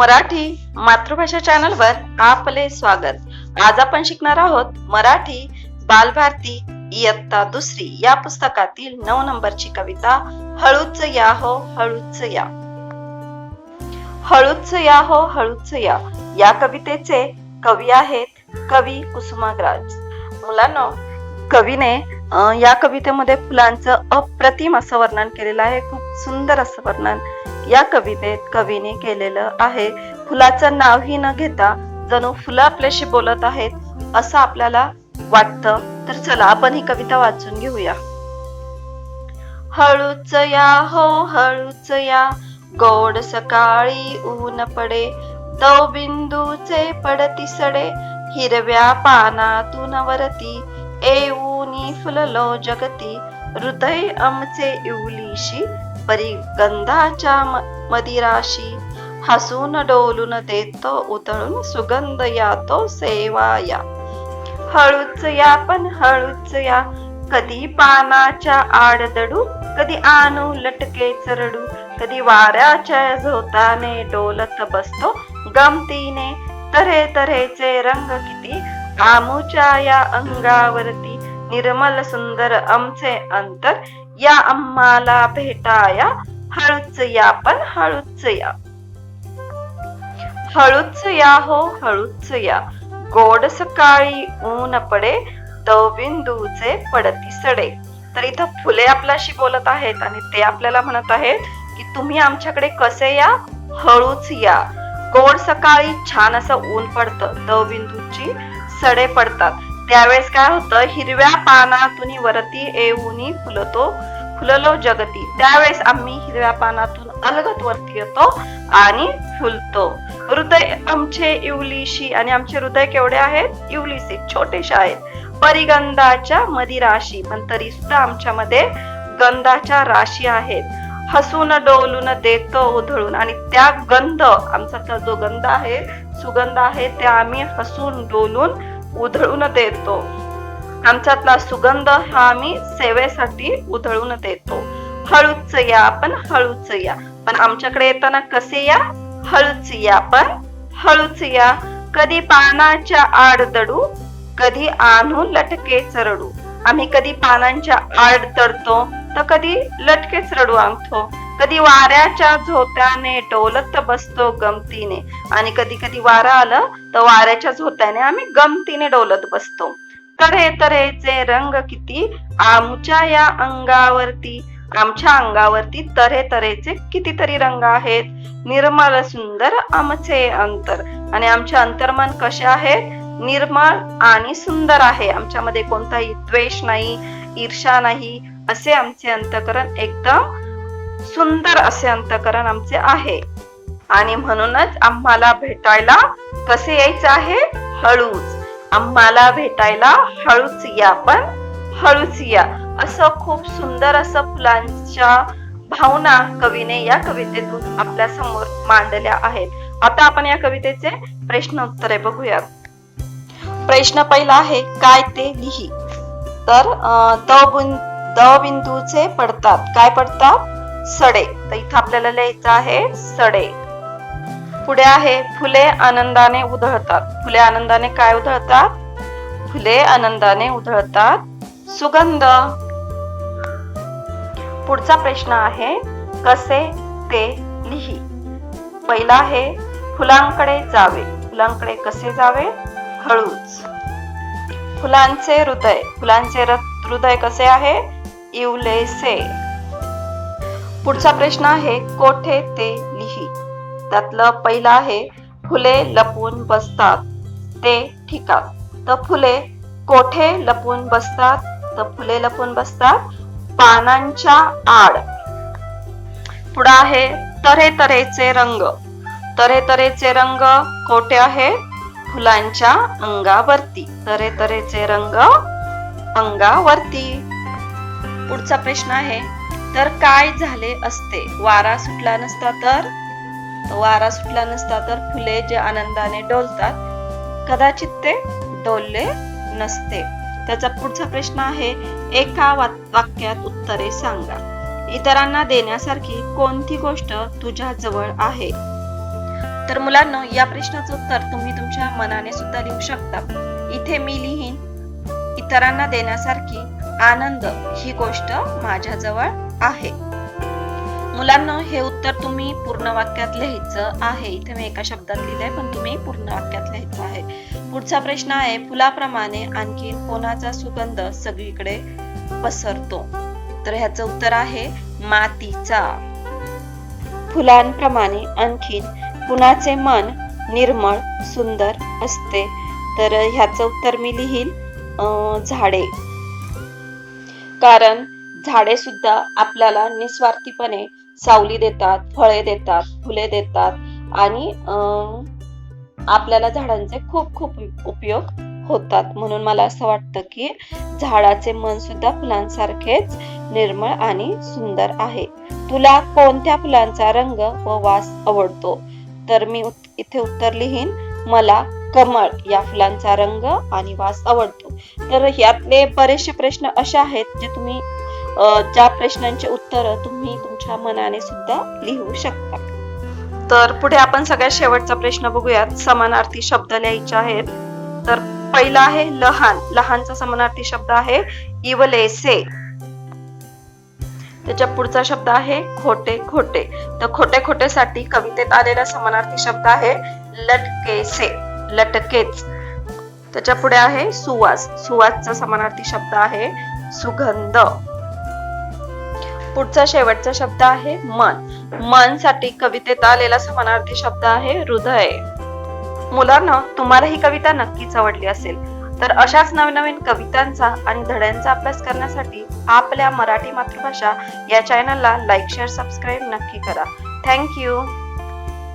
मराठी मातृभाषा चॅनलवर आपले स्वागत. आज आपण शिकणार आहोत मराठी बालभारती इयत्ता दुसरी या पुस्तकातील नऊ नंबरची कविता हळूच या हो हळूच या. हळूच या हो हळूच या. या कवितेचे कवी आहेत कवी कुसुमाग्राज. मुलांनो कवीने या कवितेमध्ये फुलांचं अप्रतिम असं वर्णन केलेलं आहे. खूप सुंदर असं वर्णन या कवितेत कवीने केलेलं आहे. फुलाचं नावही न घेता जणू फुलं आपल्याशी बोलत आहेत असं आपल्याला वाटतं. तर चला आपण ही कविता वाचून घेऊया. हळूच या हो हळूच या. गोड सकाळी ऊन पडे. तव बिंदूचे पडती सडे. हिरव्या पानातून वरती. येऊनी फुललो जगती. हृदय आमचे इवलीशी परिगंधाच्या मदिराशी हसून डोलून देतो उतळून सुगंध यातो सेवा या हळूच या पण हळूच या कधी पानाच्या आड दडू कधी आणू लटके चरडू कधी वाऱ्याच्या झोताने डोलत बसतो गमतीने तऱ्हे तऱ्हेचे रंग किती आमूच्या या अंगावरती निर्मल सुंदर आमचे अंतर या अम्माला भेटाया हळूच या पण हळूच या. हळूच या हो हळूच या. गोड सकाळी ऊन पडे दवबिंदूचे पडती सडे. तर इथं फुले आपल्याशी बोलत आहेत आणि ते आपल्याला म्हणत आहेत की तुम्ही आमच्याकडे कसे या? हळूच या. गोड सकाळी छान असं ऊन पडतं दवबिंदूची सडे पडतात. त्यावेळेस काय होतं? हिरव्या पानातून वरती येऊन फुलतो फुललो जगती. त्यावेळेस आम्ही हिरव्या पानातून अलगत वरती येतो आणि फुलतो. हृदय आमचे इवलीशी आणि आमचे हृदय केवढे आहेत? इवलीशी छोटेसे आहेत. परिगंधाच्या मदिराशी पण तरी सुद्धा आमच्यामध्ये गंधाच्या राशी आहेत. हसून डोलून देतो उधळून. आणि त्या गंध आमचा जो गंध आहे सुगंध आहे ते आम्ही हसून डोलून उधळून देतो. आमच्यातला सुगंध हा आम्ही सेवेसाठी उधळून देतो. हळूच या आपण हळूच या. पण आमच्याकडे येताना कसे या? हळूच या पण हळूच या. कधी पानाच्या आड दडू कधी आणून लटके चरडू. आम्ही कधी पानांच्या आड तडतो तर कधी लटकेच रडू आणतो कधी वाऱ्याच्या झोत्याने डोलत बसतो गमतीने. आणि कधी कधी वारा आलं तर वाऱ्याच्या झोत्याने आम्ही गमतीने डोलत बसतो. तऱ्हे तऱ्हेचे रंग किती? आमच्या या अंगावरती आमच्या अंगावरती तऱ्हे तऱ्हेचे कितीतरी रंग आहेत. निर्मल सुंदर आमचे अंतर. आणि आमचे अंतर्मन कसे आहेत? निर्मळ आणि सुंदर आहे. आमच्यामध्ये कोणताही द्वेष नाही ईर्षा नाही. असे आमचे अंतकरण एकदम सुंदर असे अंतकरण आमचे आहे. आणि म्हणूनच आम्हाला भेटायला कसे यायचं आहे? हळूच. आम्हाला भेटायला हळूच या पण हळूच या. असं खूप सुंदर असं फुलांच्या भावना कवीने या कवितेतून आपल्यासमोर मांडल्या आहेत. आता आपण या कवितेचे प्रश्न उत्तरे बघूयात. प्रश्न पहिला आहे काय ते लिही? तर दबिंदूचे पडतात. काय पडतात? सडे. तर इथं आपल्याला लिहायचं आहे सडे. पुढे आहे फुले आनंदाने उधळतात. फुले आनंदाने काय उधळतात? फुले आनंदाने उधळतात. सुगंध. पुढचा प्रश्न आहे कसे ते लिही. पहिला आहे फुलांकडे जावे. फुलांकडे कसे जावे? हळूच. फुलांचे हृदय. फुलांचे हृदय कसे आहे? इवलेसे. पुढचा प्रश्न आहे कोठे ते लिही. त्यातलं पहिलं आहे फुले लपून बसतात ते ठिकाण. तर फुले कोठे लपून बसतात? तर फुले लपून बसतात पानांच्या आड. पुढं आहे तरे तरेचे रंग. तरे तरेचे रंग कोठे आहे? फुलांच्या अंगावरती. तरे तरेचे रंग अंगावरती. पुढचा प्रश्न आहे तर काय झाले असते? वारा सुटला नसता तर? वारा सुटला नसता तर फुले जे आनंदाने डोलतात कदाचित ते डोलले नसते. त्याचा पुढचा प्रश्न आहे एका वाक्यात उत्तरे सांगा. इतरांना देण्यासारखी कोणती गोष्ट तुझ्या जवळ आहे? तर मुलांना या प्रश्नाचं उत्तर तुम्ही तुमच्या मनाने सुद्धा लिहू शकता. इथे मी लिहीन इतरांना देण्यासारखी आनंद ही गोष्ट माझ्याजवळ आहे. मुलांना हे उत्तर तुम्ही पूर्ण वाक्यात लिहायचं आहे. इथे मी एका शब्दात लिहिलंय पण तुम्ही पूर्ण वाक्यात लिहायचं आहे. पुढचा प्रश्न आहे फुलाप्रमाणे आणखी कोणाचा सुगंध सगळीकडे पसरतो? तर ह्याचं उत्तर आहे मातीचा. फुलांप्रमाणे आणखीन कुणाचे मन निर्मळ सुंदर असते? तर ह्याचं उत्तर मी लिहील झाडे. कारण झाडे सुद्धा आपल्याला निस्वार्थीपणे सावली देतात फळे देतात फुले देतात आणि आपल्याला झाडांचे खूप खूप उपयोग होतात. म्हणून मला असं वाटतं की झाडाचे मन सुद्धा फुलांसारखेच निर्मळ आणि सुंदर आहे. तुला कोणत्या फुलांचा रंग व वास आवडतो? तर मी इथे उत्तर लिहीन मला कमळ या फुलांचा रंग आणि वास आवडतो. तर यातले बरेचसे प्रश्न असे आहेत जे तुम्ही ज्या प्रश्नांचे उत्तर तुम्ही तुमच्या मनाने सुद्धा लिहू शकता. तर पुढे आपण सगळ्यात शेवटचा प्रश्न बघूयात. समानार्थी शब्द लिहायचे आहेत. तर पहिला आहे लहान. लहानचा समानार्थी शब्द आहे इवलेसे. त्याच्या पुढचा शब्द आहे खोटे खोटे. तर खोटे खोटे साठी कवितेत आलेला समानार्थी शब्द आहे लटकेसे. लटकेच. त्याच्या पुढे आहे सुवास. सुवासचा समानार्थी शब्द आहे सुगंध. पुढचा शेवटचा शब्द आहे मन. मनसाठी कवितेत आलेला समानार्थी शब्द आहे हृदय. मुलांना तुम्हाला ही कविता नक्कीच आवडली असेल तर अशाच नवनवीन कवितांचा आणि धड्यांचा अभ्यास करण्यासाठी आपल्या मराठी मातृभाषा या चॅनलला लाईक शेअर सबस्क्राईब नक्की करा. थँक्यू